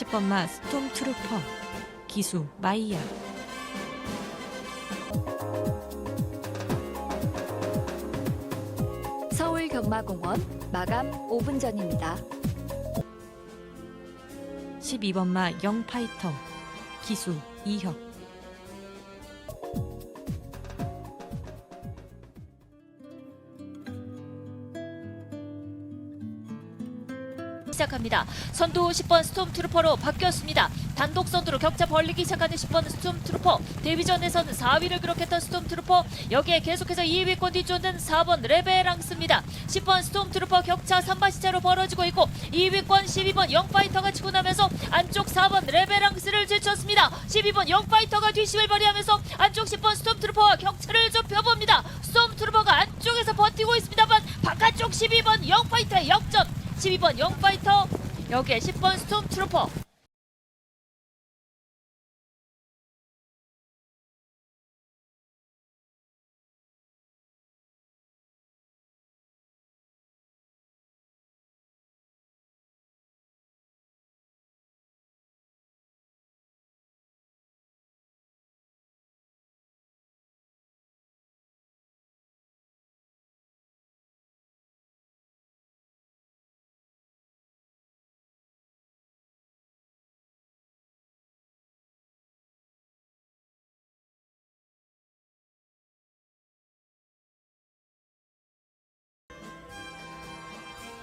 10번마 스톰트루퍼 기수 마이야 서울 경마공원 마감 5분 전입니다. 12번마 영파이터 기수 이혁 시작합니다. 선두 10번 스톰트루퍼로 바뀌었습니다. 단독 선두로 격차 벌리기 시작하는 10번 스톰트루퍼. 데뷔전에서는 4위를 기록했던 스톰트루퍼. 여기에 계속해서 2위권 뒤쫓는 4번 레베랑스입니다. 10번 스톰트루퍼 격차 3번 시차로 벌어지고 있고 2위권 12번 영파이터가 치고 나면서 안쪽 4번 레베랑스를 제쳤습니다. 12번 영파이터가 뒤심을 발휘하면서 안쪽 10번 스톰트루퍼와 격차를 좁혀봅니다. 스톰트루퍼가 안쪽에서 버티고 있습니다만 바깥쪽 12번 영파이터의 역전 12번 영파이터 여기에 10번 스톰 트루퍼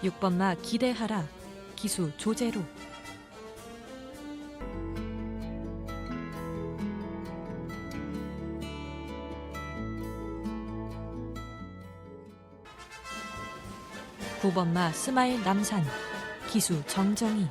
육번마 기대하라. 기수 조제로. 구번마 스마일 남산. 기수 정정희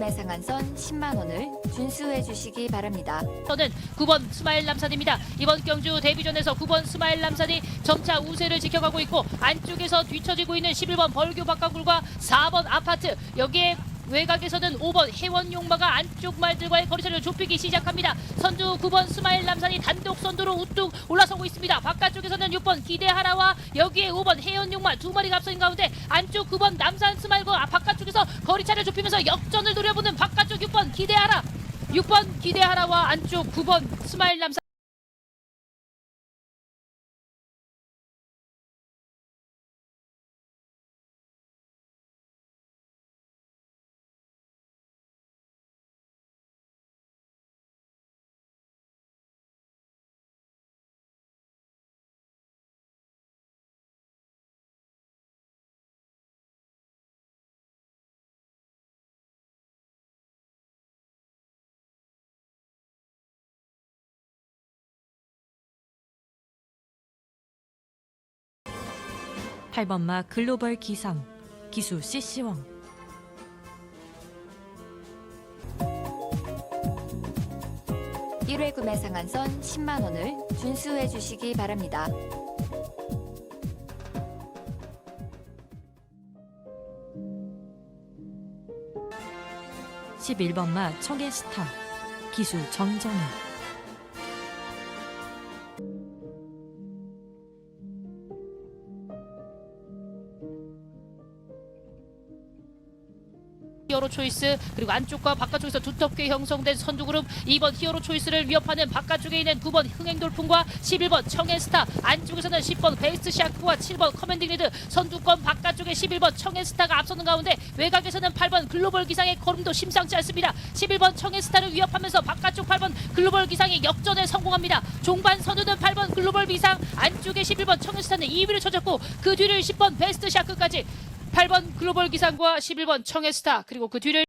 구매 상한선 10만 원을 준수해 주시기 바랍니다. 저는 9번 스마일 남산입니다. 이번 경주 데뷔전에서 9번 스마일 남산이 점차 우세를 지켜가고 있고 안쪽에서 뒤처지고 있는 11번 벌교 박가굴과 4번 아파트 여기에 외곽에서는 5번 해원 용마가 안쪽 말들과의 거리차를 좁히기 시작합니다. 선두 9번 스마일 남산이 단독 선두로 우뚝 올라서고 있습니다. 바깥쪽에서는 6번 기대하라와 여기에 5번 해원 용마 두 마리가 앞서는 가운데 안쪽 9번 남산 스마일과 바깥쪽에서 거리차를 좁히면서 역전을 노려보는 바깥쪽 6번 기대하라 6번 기대하라와 안쪽 9번 스마일 남산 팔번마 글로벌 기상 기수 CC왕 일회 구매 상한선 10만 원을 준수해 주시기 바랍니다. 1 1번마 청해스타 기수 정정희 히어로 초이스 그리고 안쪽과 바깥쪽에서 두텁게 형성된 선두그룹. 2번 히어로 초이스를 위협하는 바깥쪽에 있는 9번 흥행돌풍과 11번 청해스타. 안쪽에서는 10번 베이스트 샤크와 7번 커맨딩 리드. 선두권 바깥쪽에 11번 청해스타가 앞서는 가운데 외곽에서는 8번 글로벌 기상의 걸음도 심상치 않습니다. 11번 청해스타를 위협하면서 바깥쪽 8번 글로벌 기상이 역전에 성공합니다. 종반 선두는 8번 글로벌 기상. 안쪽에 11번 청해스타는 2위를 쳐졌고 그 뒤를 10번 베스트 샤크까지 8번 글로벌 기상과 11번 청해스타 그리고 그 뒤를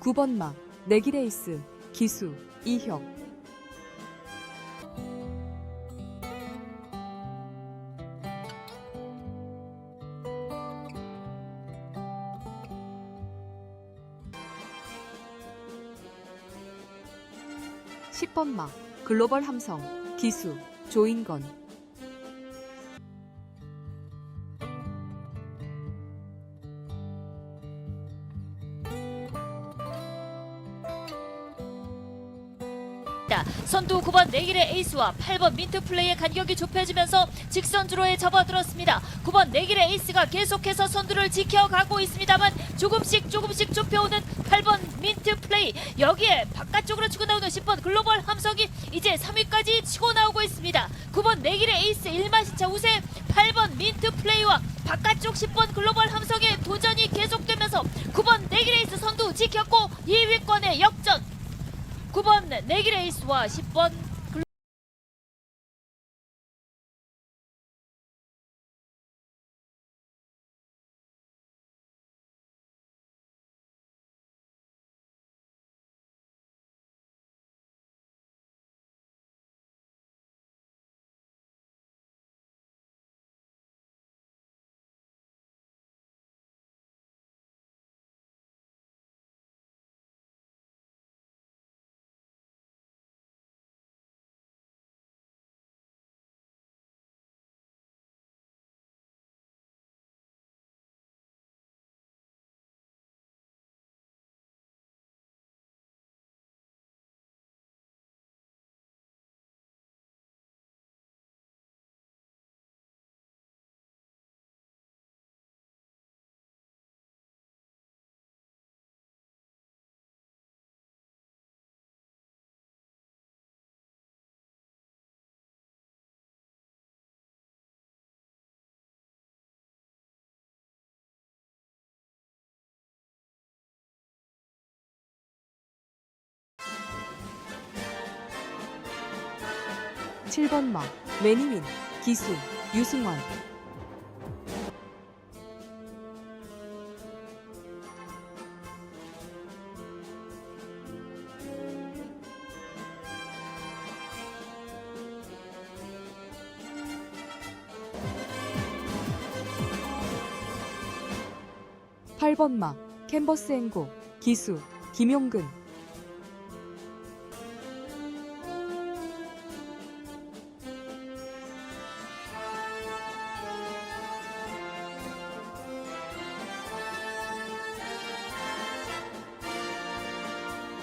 9번마 네기레이스 기수 이혁. 10번마 글로벌 함성 기수 조인건. 9번 내길의 에이스와 8번 민트 플레이의 간격이 좁혀지면서 직선주로에 접어들었습니다. 9번 내길의 에이스가 계속해서 선두를 지켜가고 있습니다만 조금씩 조금씩 좁혀오는 8번 민트 플레이 여기에 바깥쪽으로 치고 나오는 10번 글로벌 함성이 이제 3위까지 치고 나오고 있습니다. 9번 내길의 에이스 1마시차 우세 8번 민트 플레이와 바깥쪽 10번 글로벌 함성의 도전이 계속되면서 9번 내길의 에이스 선두 지켰고 2위권의 역전 9번 내기레이스와 10번 칠번마 매니윈 기수 유승환. 팔번마 캔버스 앵고 기수 김용근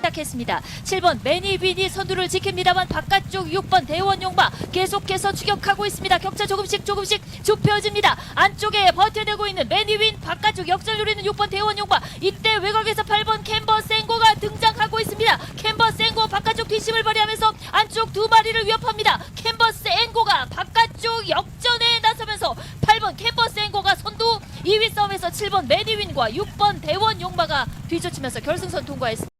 시작했습니다. 7번 매니빈이 선두를 지킵니다만 바깥쪽 6번 대원용마 계속해서 추격하고 있습니다. 격차 조금씩 조금씩 좁혀집니다. 안쪽에 버텨내고 있는 매니빈 바깥쪽 역전 누리는 6번 대원용마 이때 외곽에서 8번 캔버 생고가 등장하고 있습니다. 캔버 생고 바깥쪽 뒷심을 발휘하면서 안쪽 두 마리를 위협합니다. 캔버스 앵고가 바깥쪽 역전에 나서면서 8번 캔버스 앵고가 선두 2위 싸움에서 7번 매니윈과 6번 대원 용마가 뒤쫓으면서 결승선 통과했습니다.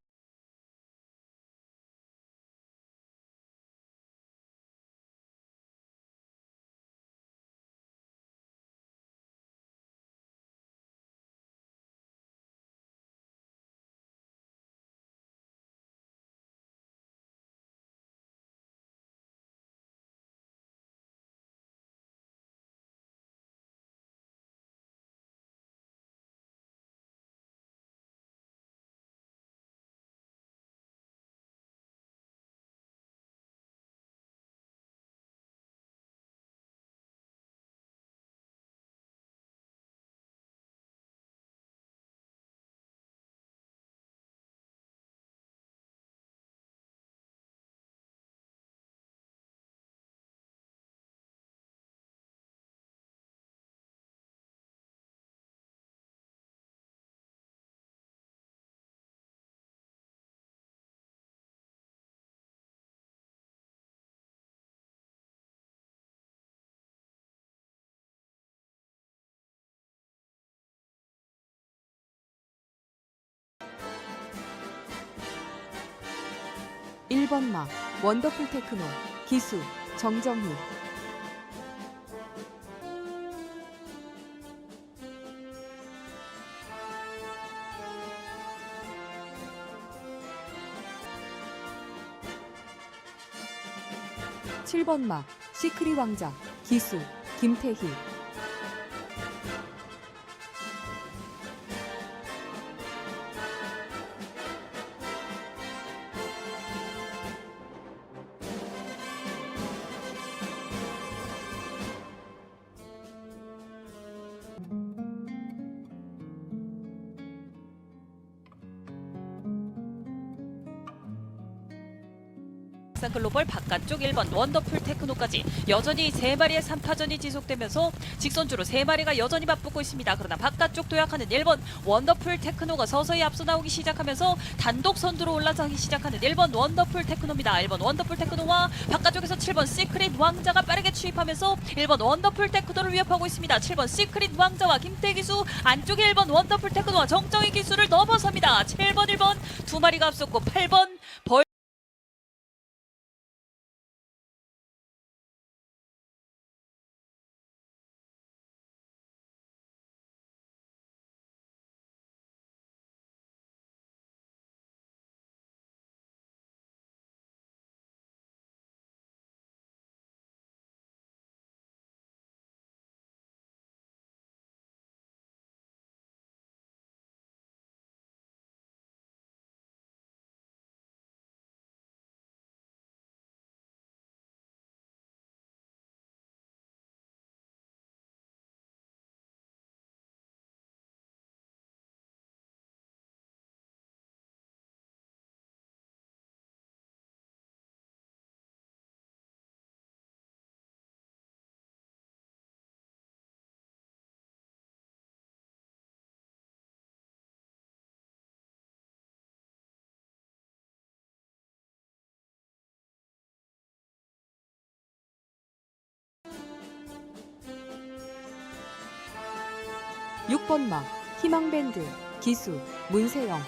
1번마 원더풀 테크노 기수 정정희. 7번마 시크리 왕자 기수 김태희. 산 글로벌 바깥쪽 1번 원더풀 테크노까지 여전히 세마리의 3파전이 지속되면서 직선주로 세마리가 여전히 맞붙고 있습니다. 그러나 바깥쪽 도약하는 1번 원더풀 테크노가 서서히 앞서 나오기 시작하면서 단독 선두로 올라서기 시작하는 1번 원더풀 테크노입니다. 1번 원더풀 테크노와 바깥쪽에서 7번 시크릿 왕자가 빠르게 추입하면서 1번 원더풀 테크노를 위협하고 있습니다. 7번 시크릿 왕자와 김태기수 안쪽에 1번 원더풀 테크노와 정정희 기수를 넘어섭니다. 7번 1번 두 마리가 앞섰고 8번 벌육번마 희망밴드 기수 문세영.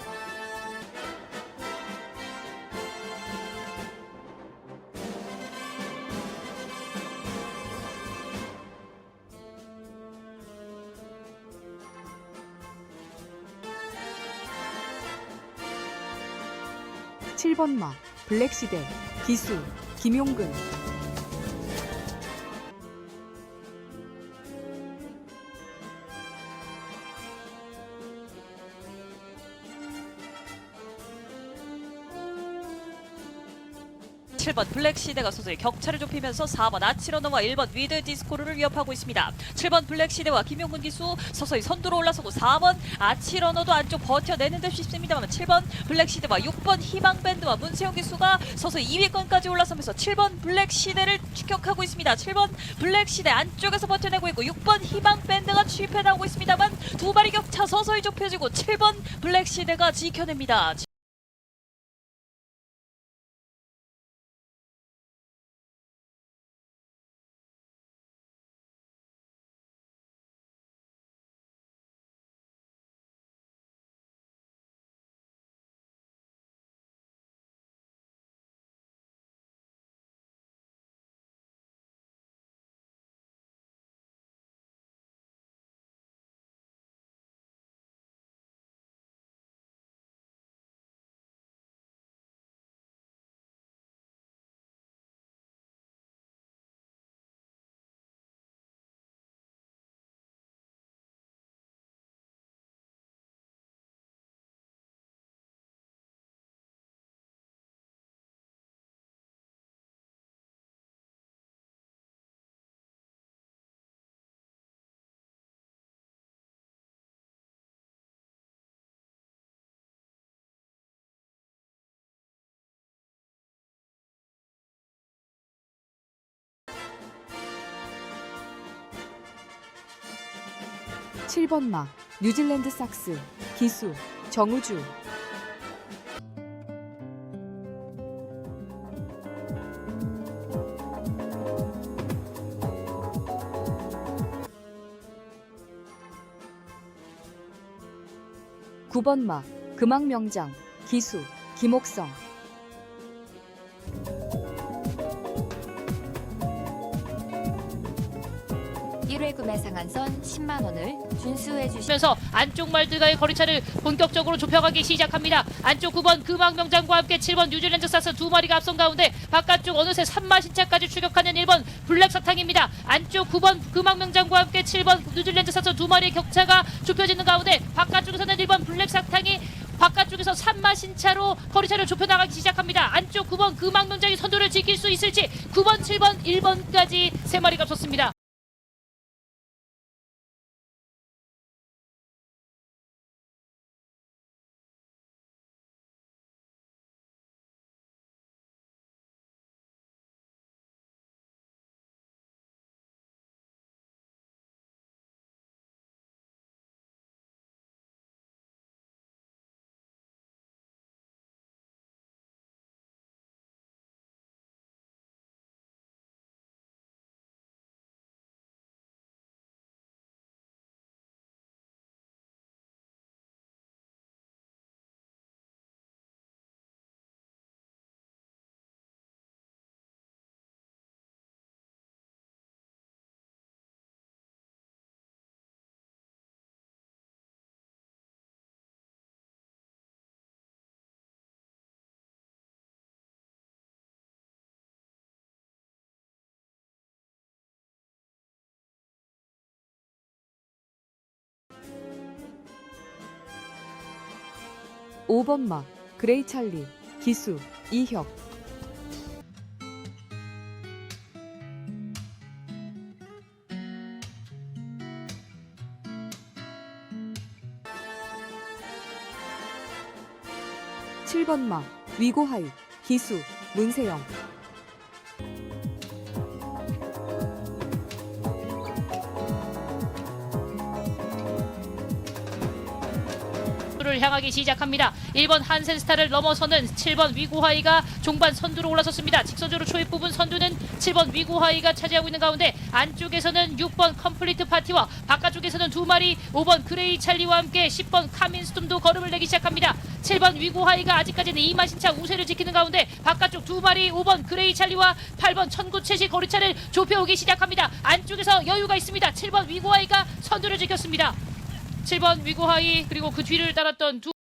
칠번마 블랙시대 기수 김용근 칠번 블랙 시대가 서서히 격차를 좁히면서 4번 아치러너와 1번 위드 디스코르를 위협하고 있습니다. 7번 블랙 시대와 김용근 기수 서서히 선두로 올라서고 4번 아치러너도 안쪽 버텨내는 듯 싶습니다만 7번 블랙 시대와 6번 희망밴드와 문세영 기수가 서서히 2위권까지 올라서면서 7번 블랙 시대를 추격하고 있습니다. 7번 블랙 시대 안쪽에서 버텨내고 있고 6번 희망밴드가 추입해 나오고 있습니다만 두 발이 격차 서서히 좁혀지고 7번 블랙 시대가 지켜냅니다. 칠번마 뉴질랜드 삭스 기수 정우주. 구번마 금왕명장 기수 김옥성 구매 상한선 10만 원을 준수해 주시 면서 안쪽 말들과의 거리차를 본격적으로 좁혀가기 시작합니다. 안쪽 9번 금왕명장과 함께 7번 뉴질랜드 사스 두 마리가 앞선 가운데 바깥쪽 어느새 3마 신차까지 추격하는 1번 블랙 사탕입니다. 안쪽 9번 금왕명장과 함께 7번 뉴질랜드 사스 두 마리의 격차가 좁혀지는 가운데 바깥쪽에서는 1번 블랙 사탕이 바깥쪽에서 3마 신차로 거리차를 좁혀나가기 시작합니다. 안쪽 9번 금왕명장이 선두를 지킬 수 있을지 9번, 7번, 1번까지 세 마리가 앞섰습니다. 오번마 그레이 찰리 기수 이혁. 칠번마 위고하이 기수 문세영 를 향하기 시작합니다. 1번 한센스타를 넘어서는 7번 위고하이가 종반 선두로 올라섰습니다. 직선적으로 초입 부분 선두는 7번 위고하이가 차지하고 있는 가운데 안쪽에서는 6번 컴플리트 파티와 바깥쪽에서는 두 마리 5번 그레이 찰리와 함께 10번 카민스톰도 걸음을 내기 시작합니다. 7번 위고하이가 아직까지는 이마신차 우세를 지키는 가운데 바깥쪽 두 마리 5번 그레이 찰리와 8번 천구채시 거리차를 좁혀오기 시작합니다. 안쪽에서 여유가 있습니다. 7번 위고하이가 선두를 지켰습니다. 7번 위고하이 그리고 그 뒤를 따랐던 두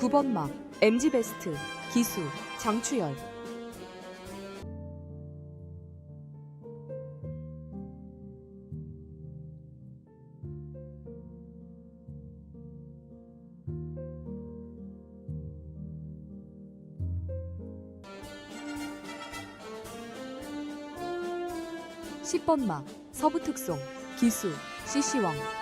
구번마 MG 베스트 기수 장추열. 십번마 서부특송 기수 CC왕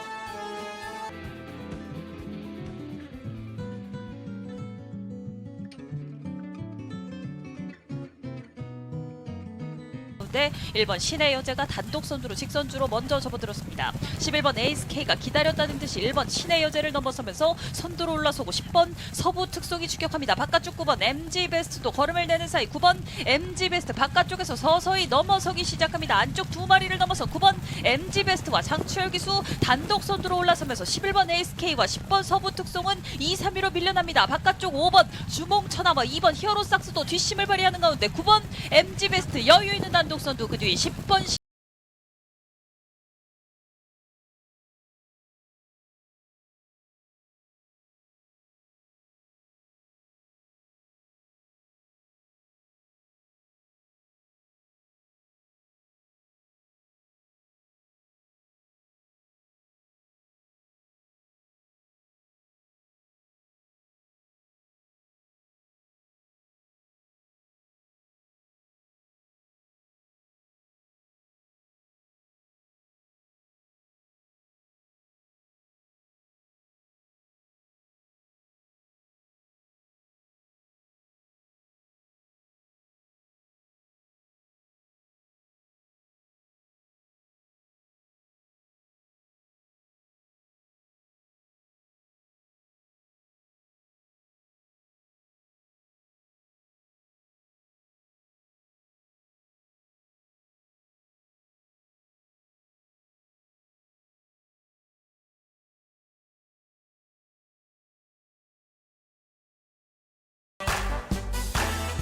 1번 신의 여제가 단독 선두로 직선주로 먼저 접어들었습니다. 11번 에이스K가 기다렸다는 듯이 1번 신의 여제를 넘어서면서 선두로 올라서고 10번 서부 특송이 추격합니다. 바깥쪽 9번 MG 베스트도 걸음을 내는 사이 9번 MG 베스트 바깥쪽에서 서서히 넘어서기 시작합니다. 안쪽 두 마리를 넘어서 9번 MG 베스트와 장추열 기수 단독 선두로 올라서면서 11번 에이스K와 10번 서부 특송은 2, 3위로 밀려납니다. 바깥쪽 5번 주몽천하와 2번 히어로삭스도 뒷심을 발휘하는 가운데 9번 MG 베스트 여유 있는 단독 선두 그 뒤 10번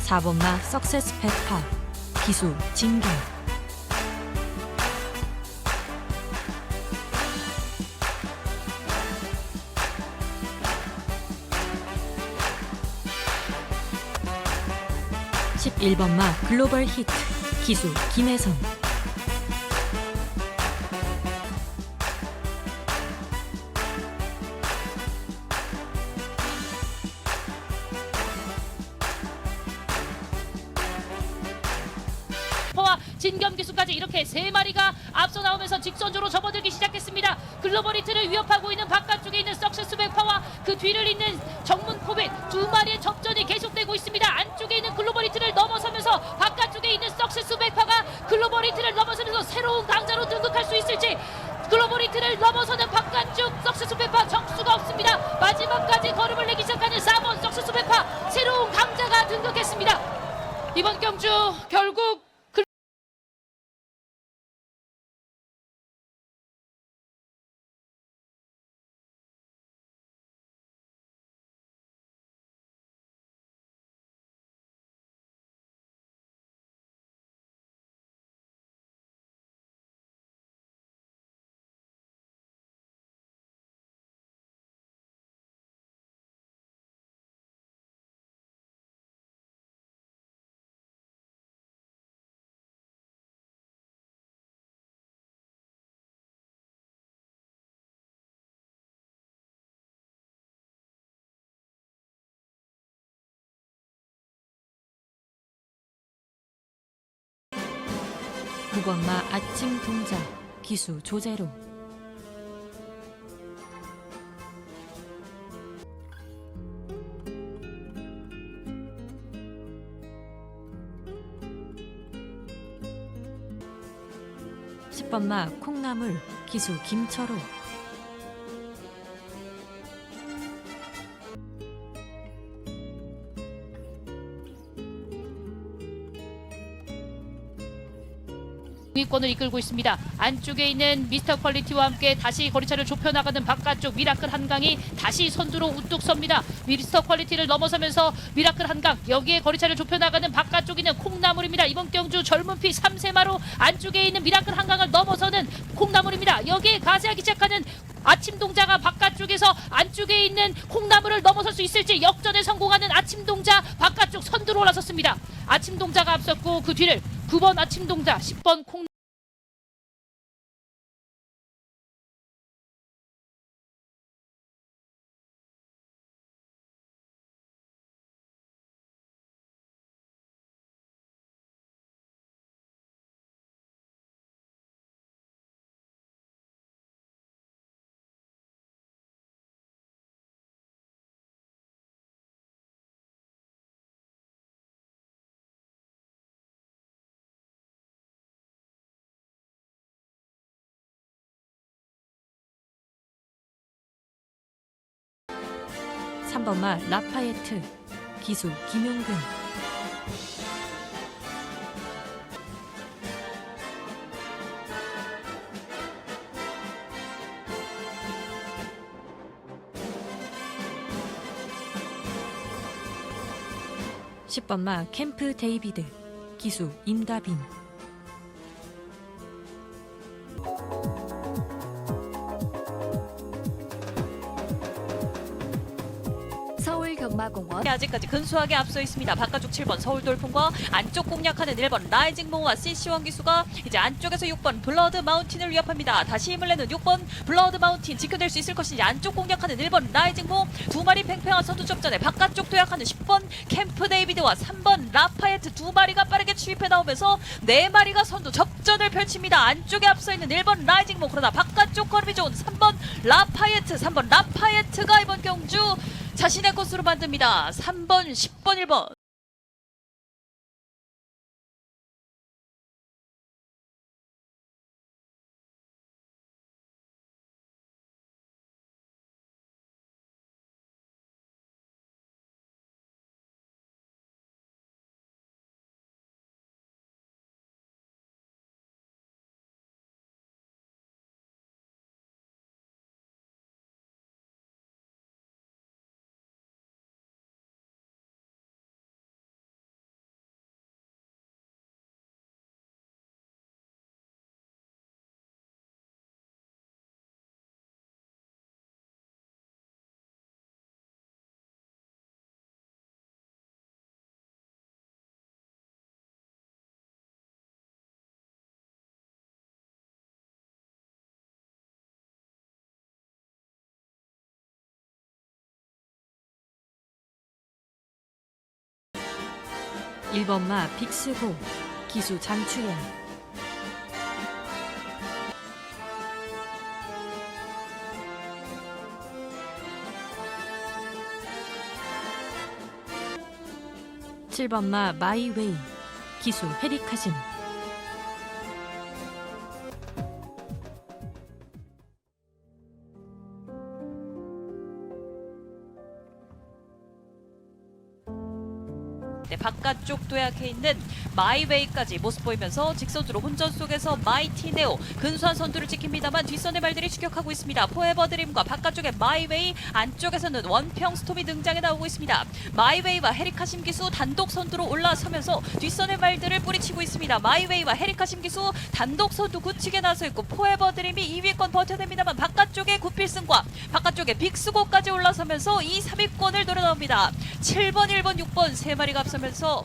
시- 사번마 석세스 페파 기수 진경. 십일 번마 글로벌 히트. 기수 김혜선 세 마리가 앞서 나오면서 직선주로 접어들기 시작했습니다. 글로벌 히트를 위협하고 있는 바깥쪽에 있는 석세스 백파와 그 뒤를 잇는 정문 코빈 두 마리의 접전이 계속되고 있습니다. 안쪽에 있는 글로벌 히트를 넘어서면서 바깥쪽에 있는 석세스 백파가 글로벌 히트를 넘어서면서 새로운 강자로 등극할 수 있을지 글로벌 히트를 넘어서는 바깥쪽 석세스 백파 정수가 없습니다. 마지막까지 걸음을 내기 시작하는 4번 석세스 백파 새로운 강자가 등극했습니다. 이번 경주 구번마 아침 동자 기수 조제로. 십번마 콩나물 기수 김철호 중위권을 이끌고 있습니다. 안쪽에 있는 미스터 퀄리티와 함께 다시 거리차를 좁혀나가는 바깥쪽 미라클 한강이 다시 선두로 우뚝 섭니다. 미스터 퀄리티를 넘어서면서 미라클 한강 여기에 거리차를 좁혀나가는 바깥쪽에 있는 콩나물입니다. 이번 경주 젊은 피 3세마로 안쪽에 있는 미라클 한강을 넘어서는 콩나물입니다. 여기에 가세하기 시작하는 아침 동자가 바깥쪽에서 안쪽에 있는 콩나물을 넘어설 수 있을지 역전에 성공하는 아침 동자 바깥쪽 선두로 올라섰습니다. 아침 동자가 앞섰고 그 뒤를 9번 아침 동자, 10번 콩 3번마 라파예트 기수 김용근. 10번마 캠프 데이비드 기수 임다빈 서울 경마공원 아직까지 근소하게 앞서 있습니다. 바깥쪽 7번 서울 돌풍과 안쪽 공략하는 1번 라이징 모와 CC원 기수가 이제 안쪽에서 6번 블러드 마운틴을 위협합니다. 다시 힘을 내는 6번 블러드 마운틴 지켜낼 수 있을 것인지 안쪽 공략하는 1번 라이징 모두 마리 팽팽한 선두 접전에 바깥쪽 도약하는 10번 캠프 데이비드와 3번 라파예트 두 마리가 빠르게 추입해 나오면서 네 마리가 선두 접전을 펼칩니다. 안쪽에 앞서 있는 1번 라이징 모 그러나 바깥쪽 걸음이 좋은 3번 라파예트 3번 라파예트가 이번 경주 자신의 것으로 만듭니다. 3번, 10번, 1번. 일번마 빅스고 기수 장추현 칠번마 마이웨이 기수 헤리카신 바깥쪽 도약해 있는 마이웨이까지 모습 보이면서 직선으로 혼전 속에서 마이티네오 근소한 선두를 지킵니다만 뒷선의 말들이 추격하고 있습니다. 포에버 드림과 바깥쪽에 마이웨이 안쪽에서는 원평 스톰이 등장해 나오고 있습니다. 마이웨이와 헤리카 심 기수 단독 선두로 올라서면서 뒷선의 말들을 뿌리치고 있습니다. 마이웨이와 헤리카 심 기수 단독 선두 굳히게 나서 있고 포에버 드림이 2위권 버텨냅니다만 바깥쪽에 구필승과 바깥쪽에 빅스고까지 올라서면서 이 3위권을 노려나옵니다. 7번, 1번, 6번 세 마리가 앞서면서